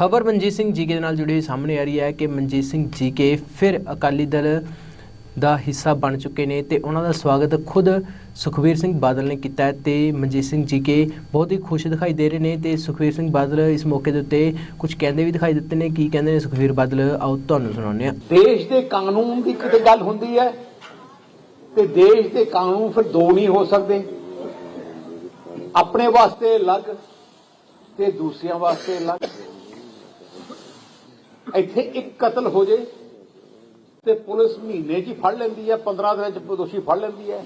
ਖਬਰ ਮਨਜੀਤ ਸਿੰਘ ਜੀਕੇ ਦੇ ਨਾਲ ਜੁੜੀ ਹੋਈ ਸਾਹਮਣੇ ਆ ਰਹੀ ਹੈ ਕਿ ਮਨਜੀਤ ਸਿੰਘ ਜੀ ਕੇ ਫਿਰ ਅਕਾਲੀ ਦਲ ਦਾ ਹਿੱਸਾ ਬਣ ਚੁੱਕੇ ਨੇ ਤੇ ਉਹਨਾਂ ਦਾ ਸਵਾਗਤ ਖੁਦ ਸੁਖਵੀਰ ਸਿੰਘ ਬਾਦਲ ਨੇ ਕੀਤਾ ਹੈ ਤੇ ਮਨਜੀਤ ਸਿੰਘ ਜੀ ਕੇ ਬਹੁਤ ਹੀ ਖੁਸ਼ ਦਿਖਾਈ ਦੇ ਰਹੇ ਨੇ ਤੇ ਸੁਖਵੀਰ ਸਿੰਘ ਬਾਦਲ ਇਸ ਮੌਕੇ ਦੇ ਉੱਤੇ ਕੁਝ ਕਹਿੰਦੇ ਵੀ ਦਿਖਾਈ ਦਿੱਤੇ ਨੇ। ਕੀ ਕਹਿੰਦੇ ਨੇ ਸੁਖਵੀਰ ਬਾਦਲ? ਆਓ ਤੁਹਾਨੂੰ ਸੁਣਾਉਂਦੇ ਹਾਂ। ਦੇਸ਼ ਦੇ ਕਾਨੂੰਨ ਦੀ ਕਿਤੇ ਗੱਲ ਹੁੰਦੀ ਹੈ ਤੇ ਦੇਸ਼ ਦੇ ਕਾਨੂੰਨ ਫਿਰ ਦੋ ਨਹੀਂ ਹੋ ਸਕਦੇ। ਆਪਣੇ ਵਾਸਤੇ ਅਲੱਗ ਤੇ ਦੂਸਰਿਆਂ ਵਾਸਤੇ ਅਲੱਗ। ਇੱਥੇ ਇੱਕ ਕਤਲ ਹੋ ਜੇ ਤੇ ਪੁਲਿਸ ਮਹੀਨੇ 'ਚ ਹੀ ਫੜ ਲੈਂਦੀ ਹੈ 15 ਦਿਨਾਂ 'ਚ ਦੋਸ਼ੀ ਫੜ ਲੈਂਦੀ ਹੈ।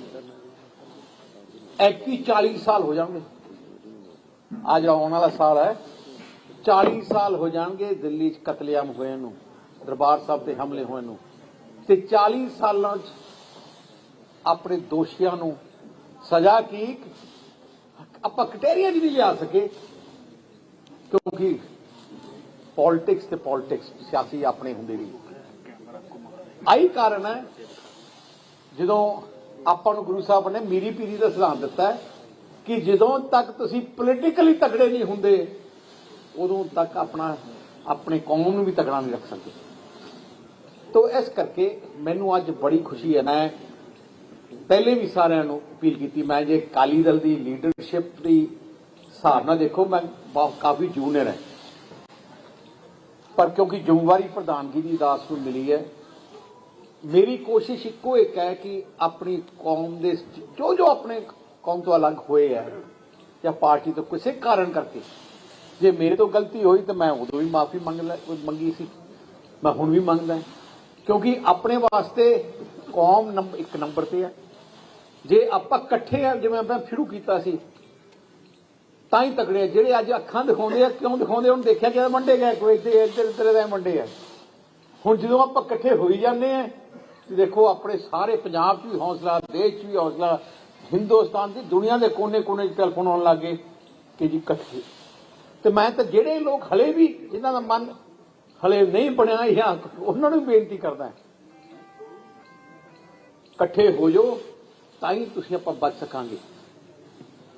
ਐਕਟੀ 40 ਸਾਲ ਹੋ ਜਾਣਗੇ। ਆ ਜਿਹੜਾ ਆਉਣ ਵਾਲਾ ਸਾਲ ਹੈ 40 ਸਾਲ ਹੋ ਜਾਣਗੇ ਦਿੱਲੀ 'ਚ ਕਤਲੇਆਮ ਹੋਏ ਨੂੰ, ਦਰਬਾਰ ਸਾਹਿਬ ਤੇ ਹਮਲੇ ਹੋਏ ਨੂੰ। ਤੇ 40 ਸਾਲਾਂ 'ਚ ਆਪਣੇ ਦੋਸ਼ੀਆਂ ਨੂੰ ਸਜ਼ਾ ਕੀ, ਆਪਾਂ ਕਟੇਰੀਆ ਚ ਨਹੀਂ ਲਿਆ ਸਕੇ, ਕਿਉਂਕਿ ਪੋਲਿਟਿਕਸ ਤੇ ਪੋਲਿਟਿਕਸ ਸਿਆਸੀ ਆਪਣੇ ਹੁੰਦੇ ਵੀ। ਆਈ ਕਾਰਨ ਹੈ, ਜਦੋਂ ਆਪਾਂ ਨੂੰ ਗੁਰੂ ਸਾਹਿਬ ਨੇ ਮੀਰੀ ਪੀਰੀ ਦਾ ਸਿਧਾਂਤ ਦਿੱਤਾ ਹੈ ਕਿ ਜਦੋਂ ਤੱਕ ਤੁਸੀਂ ਪੋਲੀਟੀਕਲੀ ਤਕੜੇ ਨਹੀਂ ਹੁੰਦੇ, ਉਦੋਂ ਤੱਕ ਆਪਣਾ, ਆਪਣੇ ਕੌਮ ਨੂੰ ਵੀ ਤਕੜਾ ਨਹੀਂ ਰੱਖ ਸਕਦੇ। ਤੋ ਇਸ ਕਰਕੇ ਮੈਨੂੰ ਅੱਜ ਬੜੀ ਖੁਸ਼ੀ ਹੈ, ਮੈਂ ਪਹਿਲੇ ਵੀ ਸਾਰਿਆਂ ਨੂੰ ਅਪੀਲ ਕੀਤੀ, ਮੈਂ ਜੇ ਕਾਲੀ ਦਲ ਦੀ ਲੀਡਰਸ਼ਿਪ ਦੀ ਹਿਸਾਬ ਨਾਲ ਦੇਖੋ, ਮੈਂ ਕਾਫੀ ਜੂਨੀਅਰ ਹੈ। ਪਰ ਕਿਉਂਕਿ ਜ਼ਿੰਮੇਵਾਰੀ ਪ੍ਰਧਾਨਗੀ ਦੀ ਦਾਸ ਨੂੰ ਮਿਲੀ ਹੈ, ਮੇਰੀ ਕੋਸ਼ਿਸ਼ ਇੱਕੋ ਇੱਕ ਹੈ ਕਿ ਆਪਣੀ ਕੌਮ ਦੇ ਜੋ ਜੋ ਆਪਣੇ ਕੌਮ ਤੋਂ ਅਲੱਗ ਹੋਏ ਹੈ ਜਾਂ ਪਾਰਟੀ ਤੋਂ ਕਿਸੇ ਕਾਰਨ ਕਰਕੇ, ਜੇ ਮੇਰੇ ਤੋਂ ਗਲਤੀ ਹੋਈ ਤਾਂ ਮੈਂ ਉਦੋਂ ਵੀ ਮਾਫੀ ਮੰਗ ਲੈ ਮੰਗੀ ਸੀ, ਮੈਂ ਹੁਣ ਵੀ ਮੰਗਦਾ ਕਿਉਂਕਿ ਆਪਣੇ ਵਾਸਤੇ ਕੌਮ ਨੰਬਰ ਇੱਕ ਨੰਬਰ ਤੇ ਹੈ। ਜੇ ਆਪਾਂ ਇਕੱਠੇ ਆ ਜਿਵੇਂ ਆਪਾਂ ਸ਼ੁਰੂ ਕੀਤਾ ਸੀ ਤਾਂ ਹੀ ਤਕੜੇ ਜਿਹੜੇ ਅੱਜ ਅੱਖਾਂ ਦਿਖਾਉਂਦੇ ਆ, ਕਿਉਂ ਦਿਖਾਉਂਦੇ ਹੁਣ ਦੇਖਿਆ ਕਿ ਮੰਡੇ ਗਏ ਕੋਈ ਇੱਥੇ ਇੱਧਰ ਇੱਧਰ ਦੇ ਮੰਡੇ ਆ। ਹੁਣ ਜਦੋਂ ਆਪਾਂ ਇਕੱਠੇ ਹੋਈ ਜਾਂਦੇ ਆ ਦੇਖੋ ਆਪਣੇ ਸਾਰੇ ਪੰਜਾਬ 'ਚ ਵੀ ਹੌਸਲਾ, ਦੇਸ਼ 'ਚ ਵੀ ਹੌਸਲਾ, ਹਿੰਦੁਸਤਾਨ ਦੀ ਦੁਨੀਆ ਦੇ ਕੋਨੇ-ਕੋਨੇ 'ਚ ਟੈਲੀਫੋਨ ਆਉਣ ਲੱਗੇ ਕਿ ਜੀ ਇਕੱਠੇ। ਤੇ ਮੈਂ ਤਾਂ ਜਿਹੜੇ ਲੋਕ ਹਲੇ ਵੀ ਜਿਨ੍ਹਾਂ ਦਾ ਮਨ ਹਲੇ ਨਹੀਂ ਬਣਿਆ ਜਾਂ ਉਹਨਾਂ ਨੂੰ ਵੀ ਬੇਨਤੀ ਕਰਦਾ ਇਕੱਠੇ ਹੋ ਜਾਓ ਤਾਂ ਹੀ ਤੁਸੀਂ ਆਪਾਂ ਬਚ ਸਕਾਂਗੇ।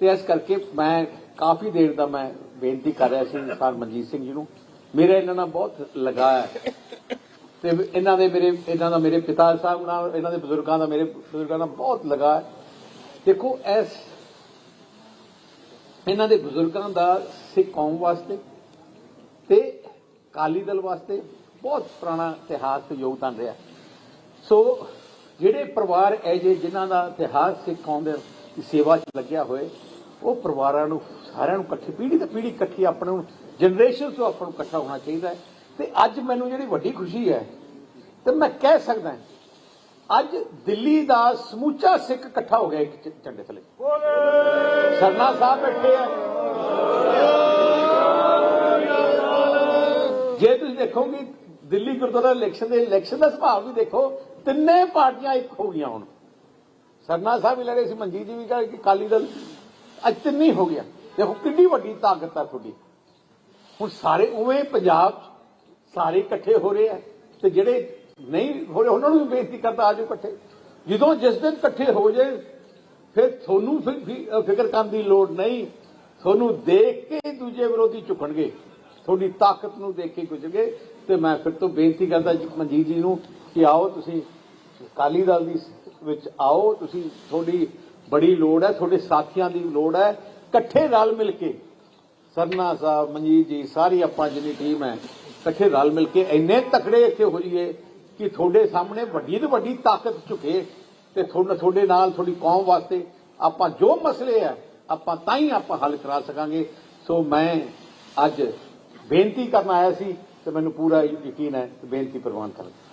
ਤੇ ਇਸ ਕਰਕੇ ਮੈਂ ਕਾਫੀ ਦੇਰ ਦਾ ਮੈਂ ਬੇਨਤੀ ਕਰ ਰਿਹਾ ਸੀ ਸਰ ਮਨਜੀਤ ਸਿੰਘ ਜੀ ਨੂੰ। ਮੇਰਾ ਇਹਨਾਂ ਨਾਲ ਬਹੁਤ ਲਗਾਅ ਹੈ। ਤੇ ਇਹਨਾਂ ਦੇ ਮੇਰੇ, ਇਹਨਾਂ ਦਾ ਮੇਰੇ ਪਿਤਾ ਸਾਹਿਬ ਨਾਲ, ਇਹਨਾਂ ਦੇ ਬਜ਼ੁਰਗਾਂ ਦਾ ਮੇਰੇ ਬਜ਼ੁਰਗਾਂ ਨਾਲ ਬਹੁਤ ਲਗਾਅ ਹੈ। ਦੇਖੋ, ਇਸ ਇਹਨਾਂ ਦੇ ਬਜ਼ੁਰਗਾਂ ਦਾ ਸਿੱਖ ਕੌਮ ਵਾਸਤੇ ਤੇ ਕਾਲੀ ਦਲ ਵਾਸਤੇ ਬਹੁਤ ਪੁਰਾਣਾ ਇਤਿਹਾਸ ਤੇ ਯੋਗਦਾਨ ਰਿਹਾ। ਸੋ, ਜਿਹੜੇ ਪਰਿਵਾਰ ਐ ਜੇ ਜਿਨ੍ਹਾਂ ਦਾ ਇਤਿਹਾਸ ਸਿੱਖ ਕੌਮ ਦੇ ਸੇਵਾ 'ਚ ਲੱਗਿਆ ਹੋਏ, ਉਹ ਪਰਿਵਾਰਾਂ ਨੂੰ, ਸਾਰਿਆਂ ਨੂੰ ਇਕੱਠੀ ਪੀੜੀ ਤੇ ਪੀੜੀ ਇਕੱਠੀ ਆਪਣੇ ਨੂੰ ਜਨਰੇਸ਼ਨ ਤੋਂ ਆਪਾਂ ਨੂੰ ਇਕੱਠਾ ਹੋਣਾ ਚਾਹੀਦਾ ਹੈ। ਤੇ ਅੱਜ ਮੈਨੂੰ ਜਿਹੜੀ ਵੱਡੀ ਖੁਸ਼ੀ ਹੈ, ਤੇ ਮੈਂ ਕਹਿ ਸਕਦਾ ਅੱਜ ਦਿੱਲੀ ਦਾ ਸਮੂਚਾ ਸਿੱਖ ਇਕੱਠਾ ਹੋ ਗਿਆ ਇੱਕ ਝੰਡੇ ਥੱਲੇ। ਸਰਨਾ ਸਾਹਿਬ ਬੈਠੇ ਆ। ਜੇ ਤੁਸੀਂ ਦੇਖੋਗੇ, ਦਿੱਲੀ ਗੁਰਦੁਆਰਾ ਇਲੈਕਸ਼ਨ ਦੇ ਇਲੈਕਸ਼ਨ ਦਾ ਸੁਭਾਅ ਵੀ ਦੇਖੋ, ਤਿੰਨੇ ਪਾਰਟੀਆਂ ਇੱਕ ਹੋ ਗਈਆਂ ਹੁਣ। ਸਰਨਾ ਸਾਹਿਬ ਵੀ ਲੜੇ ਸੀ, ਮਨਜੀਤ ਜੀ ਵੀ ਕਹੇ ਕਿ ਕਾਲੀ ਦਲ। ਅੱਜ ਤਿੰਨੀ ਹੋ ਗਿਆ। ਦੇਖੋ, ਕਿੰਨੀ ਵੱਡੀ ਤਾਕਤ ਆ ਤੁਹਾਡੀ। ਹੁਣ ਸਾਰੇ ਉਵੇਂ ਪੰਜਾਬ 'ਚ ਸਾਰੇ ਇਕੱਠੇ ਹੋ ਰਹੇ ਆ ਤੇ ਜਿਹੜੇ ਨਹੀਂ ਹੋ ਰਹੇ, ਉਹਨਾਂ ਨੂੰ ਵੀ ਬੇਨਤੀ ਕਰਦਾ ਆਜੋ ਇਕੱਠੇ। ਜਦੋਂ ਜਿਸ ਦਿਨ ਇਕੱਠੇ ਹੋ ਜਾਏ ਫਿਰ ਤੁਹਾਨੂੰ ਫਿਕਰ ਕਰਨ ਦੀ ਲੋੜ ਨਹੀਂ। ਤੁਹਾਨੂੰ ਦੇਖ ਕੇ ਦੂਜੇ ਵਿਰੋਧੀ ਝੁਕਣਗੇ। ਤੁਹਾਡੀ ਤਾਕਤ ਨੂੰ ਦੇਖ ਕੇ ਗੁਜ਼ਰਗੇ ਤੇ ਮੈਂ ਫਿਰ ਤੋਂ ਬੇਨਤੀ ਕਰਦਾ ਮਨਜੀਤ ਜੀ ਨੂੰ ਕਿ ਆਓ ਤੁਸੀਂ ਅਕਾਲੀ ਦਲ ਦੀ ਵਿੱਚ ਆਓ, ਤੁਸੀਂ ਤੁਹਾਡੀ ਬੜੀ ਲੋੜ ਹੈ, ਤੁਹਾਡੇ ਸਾਥੀਆਂ ਦੀ ਲੋੜ ਹੈ, ਇਕੱਠੇ ਰਲ ਮਿਲ ਕੇ। ਸਰਨਾ ਸਾਹਿਬ, ਮਨਜੀਤ ਜੀ, ਸਾਰੀ ਆਪਾਂ ਜਿੰਨੀ ਟੀਮ ਹੈ, ਇਕੱਠੇ ਰਲ ਮਿਲ ਕੇ ਇੰਨੇ ਤਕੜੇ ਇੱਥੇ ਹੋ ਜਾਈਏ ਕਿ ਤੁਹਾਡੇ ਸਾਹਮਣੇ ਵੱਡੀ ਤੋਂ ਵੱਡੀ ਤਾਕਤ ਝੁਕੇ ਤੇ ਤੁਹਾਡੇ ਨਾਲ ਤੁਹਾਡੀ ਕੌਮ ਵਾਸਤੇ ਆਪਾਂ ਜੋ ਮਸਲੇ ਆ ਆਪਾਂ ਤਾਂ ਹੀ ਆਪਾਂ ਹੱਲ ਕਰਾ ਸਕਾਂਗੇ। ਸੋ ਮੈਂ ਅੱਜ ਬੇਨਤੀ ਕਰਨ ਆਇਆ ਸੀ ਤੇ ਮੈਨੂੰ ਪੂਰਾ ਯਕੀਨ ਹੈ, ਬੇਨਤੀ ਪ੍ਰਵਾਨ ਕਰਾਂਗਾ।